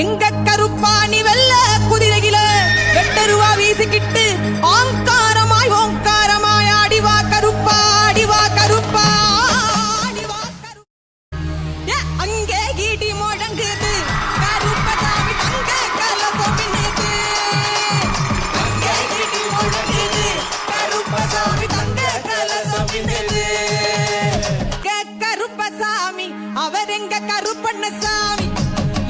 எங்க கருப்பாணி வெல்ல குதிரையில வெட்டருவா வீசிக்கிட்டு ஆங்காரமாய் ஓங்காரமாய் ஆடிவா கருப்பா ஆடிவா கருப்பா ஆடிவா கருப்பா. அங்கே ஈடி முழங்குது. கருப்பதாவி அங்க கலசம் மின்னுது அங்கே ஈடி முழங்குது. கருப்பதாவி அங்க கலசம் மின்னுது அவர் எங்க கருப்பண்ண சாமி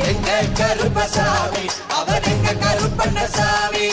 எங்க கருப்பசாமி? அவர் எங்க கருப்பண்ணசாமி?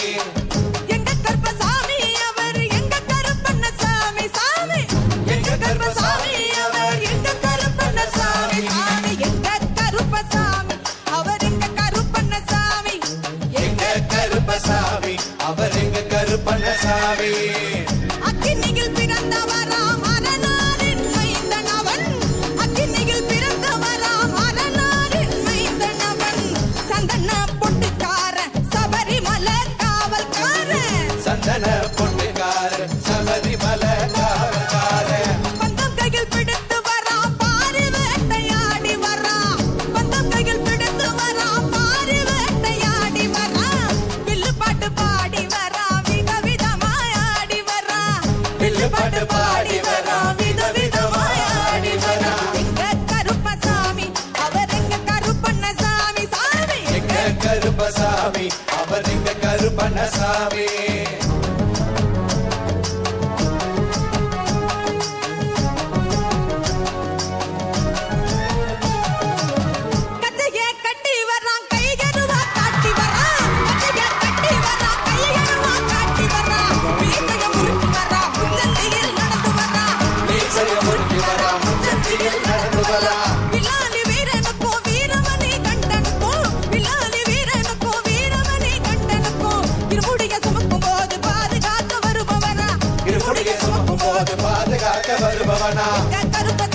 பாட்டு பாடி வரா வித விதமாய் ஆடி வரா. எங்க கருப்பசாமி அவர் எங்க கருப்பண்ண Habana.